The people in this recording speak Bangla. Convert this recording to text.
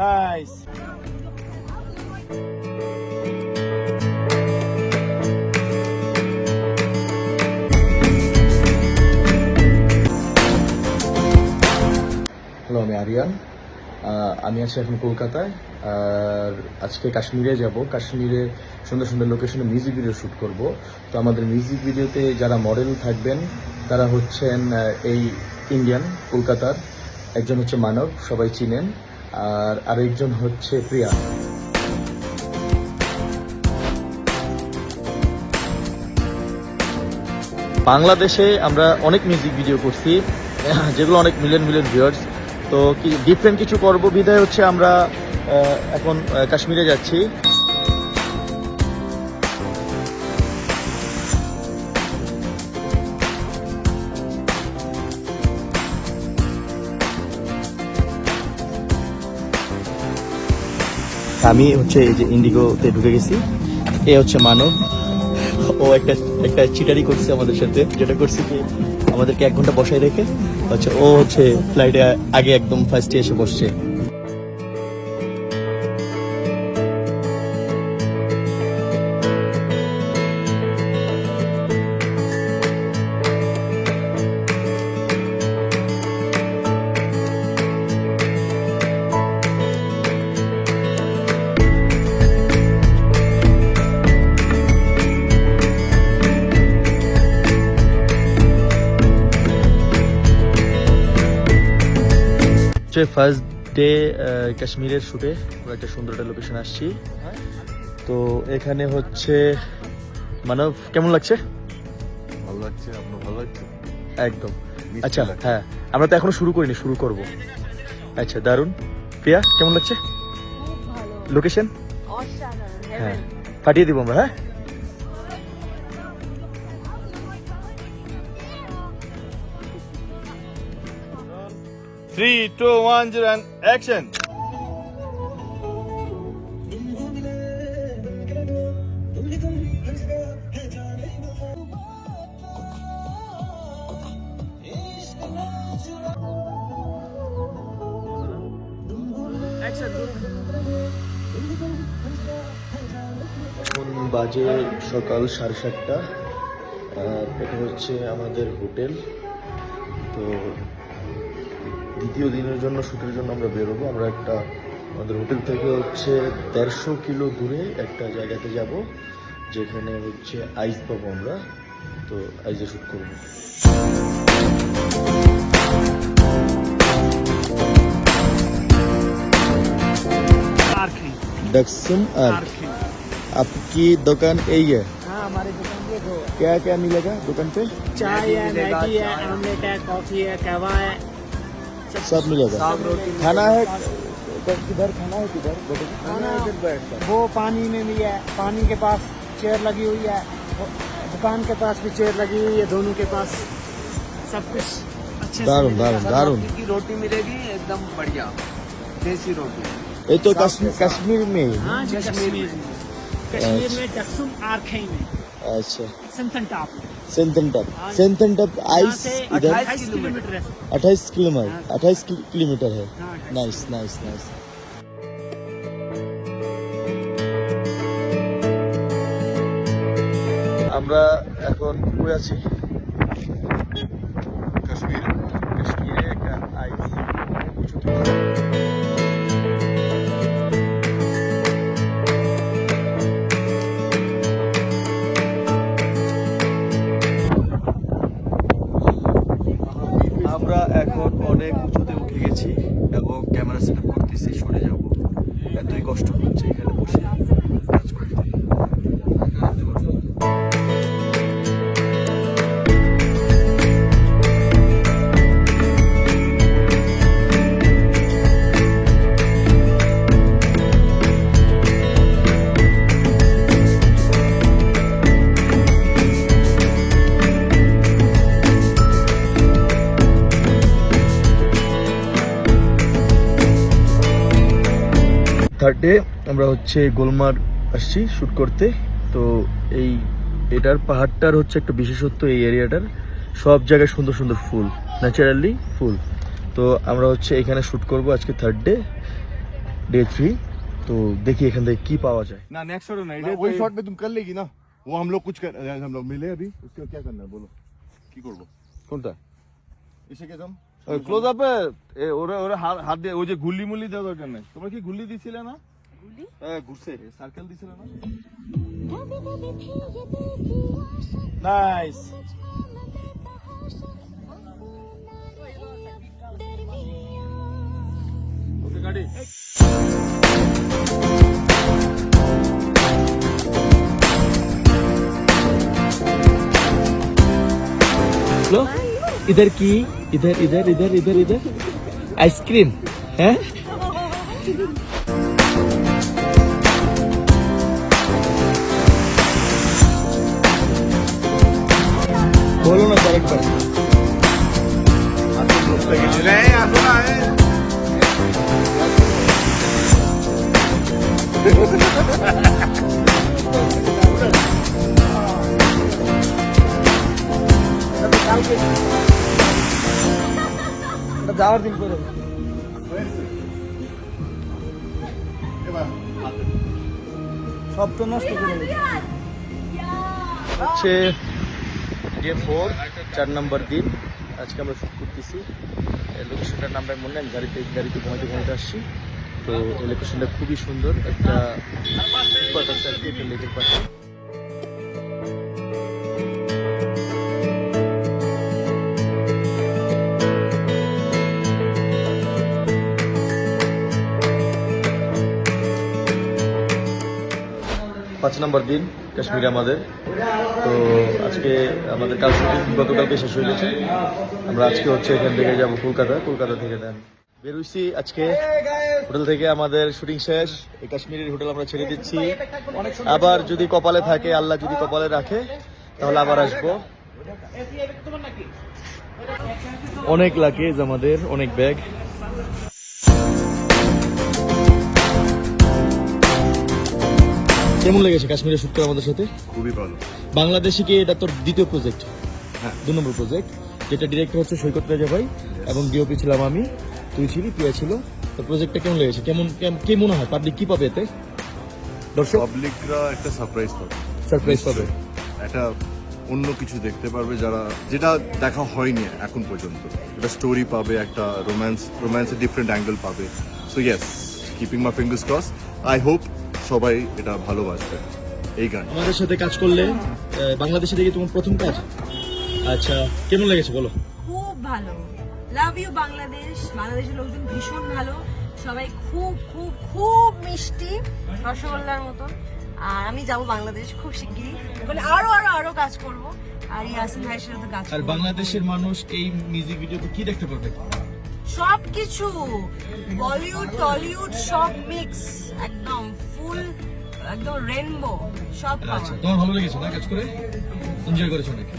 নাইস হ্যালো আমি আরিয়ান। আমি আছি এখন কলকাতায়। আর আজকে কাশ্মীরে যাব। কাশ্মীরে সুন্দর সুন্দর লোকেশনে মিউজিক ভিডিও শ্যুট করব। তো আমাদের মিউজিক ভিডিওতে যারা মডেল থাকবেন, তারা হচ্ছেন এই ইন্ডিয়ান কলকাতার। একজন হচ্ছে মানব, সবাই চিনেন, আর আরেকজন হচ্ছে প্রিয়া। বাংলাদেশে আমরা অনেক মিউজিক ভিডিও করছি, যেগুলো অনেক মিলিয়ন মিলিয়ন ভিউয়ার্স তো কি ডিফারেন্ট কিছু করব বিধায় হচ্ছে আমরা এখন কাশ্মীরে যাচ্ছি। আমি হচ্ছে এই যে ইন্ডিগোতে ঢুকে গেছি। এ হচ্ছে মানব ও একটা একটা চিটারি করছে আমাদের সাথে। যেটা করছে কি, আমাদেরকে এক ঘণ্টা বসায় রেখে, হচ্ছে ও হচ্ছে ফ্লাইটে আগে একদম ফার্স্টে এসে বসছে। হচ্ছে ফার্স্ট ডে কাশ্মীরের শুটে। আমরা একটা সুন্দর একটা লোকেশন আসছি। তো এখানে হচ্ছে মানব কেমন লাগছে? ভালো লাগছে আপনার ভালো লাগছে? একদম। আচ্ছা হ্যাঁ আমরা তো এখনও শুরু করিনি শুরু করব। আচ্ছা দারুণ প্রিয়া কেমন লাগছে? লোকেশন হ্যাঁ। পাঠিয়ে দিব আমরা হ্যাঁ? থ্রি টু ওয়ান অ্যাকশন এখন বাজে সকাল সাড়ে সাতটা। এটা হচ্ছে আমাদের হোটেল। তো দ্বিতীয় দিনের জন্য শ্যুটের জন্য আমরা বেরোবো আমরা একটা আমাদের হোটেল থেকে হচ্ছে দেড়শো কিলো দূরে একটা জায়গাতে যাব যেখানে হচ্ছে আইস পাবো আমরা তো আইসে শ্যুট করবো दक्षिण अर्क आपकी दुकान यही है हाँ हमारी दुकान पे दो है। क्या क्या मिलेगा दुकान पे चाय है मैगी है ऑमलेट है कॉफी है कहवा है सब मिलेगा। खाना है? किधर खाना है किधर खाना वो पानी में भी है। पानी के पास चेयर लगी हुई है। दुकान के पास भी चेयर लगी हुई है दोनों के पास। सब कुछ अच्छे से दारुण दारुण दारुण। की रोटी मिलेगी एकदम बढ़िया। देसी रोटी। ये तो कश्मीर कश्मीर में हाँ। कश्मीर में। कश्मीर में दक्षुम आरखे में। अच्छा। सिंथन टॉप सेंथन टॉप हाँ। सेंथन टॉप यहाँ आइस से इधर अट्ठाईस किलोमीटर है अट्ठाईस किलोमीटर अट्ठाईस किलोमीटर है हाँ, 28 नाइस नाइस नाइस আমরা এখন কই আছি এখন অনেক উঁচুতে উঠে গেছি এবং ক্যামেরা সেট করতেছি, সরে যাব। এতই কষ্ট হচ্ছে এখানে বসে। থার্ড ডে আমরা হচ্ছে গোলমার আসছি শ্যুট করতে তো এই এটার পাহাড়টার হচ্ছে একটা বিশেষত্ব এই এরিয়াটার সব জায়গায় সুন্দর সুন্দর ফুল ন্যাচারালি ফুল তো আমরা হচ্ছে এখানে শ্যুট করব আজকে থার্ড ডে ডে থ্রি তো দেখি এখান থেকে কি পাওয়া যায় না নেক্সট শট না ना, वही शॉट में तुम कर लेगी ना वो हम लोग कुछ कर हम लोग मिले अभी उसके बाद क्या करना है बोलो की করবো কোনটা इसे के तुम ওই ক্লোজ আপে এ ওরে ওরে হাত দিয়ে ওই যে গুল্লি মুল্লি দেওয়া দরকার নেই। তোমরা কি গুল্লি দিছিলে না? গুল্লি? হ্যাঁ ঘুরছে সার্কেল দিছিলে না? নাইস ওকে গাড়ি इधर की इधर इधर इधर इधर इधर। आइसक्रीम है? যাওয়ার দিন করে। সব তো নষ্ট করে হচ্ছে ডে ফোর, চার নম্বর দিন। আজকে আমরা শুট করতেছি। লোকেশনটার নামটা মনে আমি গাড়িতে গাড়িতে ঘুমাইতে ঘুমাইতে আসছি। তো লোকেশনটা খুবই সুন্দর। একটা লেকের পাশে পাঁচ নম্বর দিন, কাশ্মীরে আমাদের। তো আজকে আমাদের কাল গতকালকে শেষ হয়ে গেছে। আমরা আজকে হচ্ছে এখান থেকে যাব কলকাতা কলকাতা থেকে দেন। বেরোইছি আজকে। হোটেল থেকে আমাদের শুটিং শেষ, এই কাশ্মীরের হোটেল আমরা ছেড়ে দিচ্ছি। আবার যদি কপালে থাকে, আল্লাহ যদি কপালে রাখে, তাহলে আবার আসব। অনেক লাগেজ আমাদের, অনেক ব্যাগ কেমন লেগেছে কাশ্মীরে শুট করে আমাদের সাথে? খুবই ভালো। বাংলাদেশে কি এটা তোর দ্বিতীয় প্রজেক্ট হ্যাঁ। দু নম্বর প্রজেক্ট যেটা ডিরেক্টর হচ্ছে সৈকত রাজা ভাই এবং ডিওপি ছিলাম আমি তুই ছিলি প্রিয়া ছিল। তো প্রজেক্টটা কেমন লেগেছে? কেমন কেম- কি মনে হয়? পাবলিক কি পাবে এতে? দর্শক? পাবলিকরা একটা সারপ্রাইজ পাবে। সারপ্রাইজ পাবে। একটা অন্য কিছু দেখতে পারবে যারা যেটা দেখা হয়নি এখন পর্যন্ত। একটা স্টোরি পাবে একটা রোম্যান্স রোম্যান্সের ডিফারেন্ট অ্যাঙ্গেল পাবে। So yes keeping my fingers cross I hope সবাই এটা ভালোবাসবে। এই গান। আমাদের সাথে কাজ করলে বাংলাদেশে দেখি তোমার প্রথম কাজ? আচ্ছা কেমন লেগেছে বলো? খুব ভালো। Love you Bangladesh. বাংলাদেশের লোকজন ভীষণ ভালো। সবাই খুব খুব খুব মিষ্টি রসগোল্লার মতন। আর আমি যাব বাংলাদেশ খুব শিগগিরই। মানে আরও আরও আরও কাজ করব। আর ইয়াসিন ভাইয়ের সাথে তো কাজ আর বাংলাদেশের মানুষ এই মিউজিক ভিডিওতে কি দেখতে পারবে সব কিছু বলিউড টলিউড সব মিক্স একদম ফুল একদম রেনবো সব আচ্ছা তোমার ভালো লেগেছে না কাজ করে? এনজয় করেছ নাকি?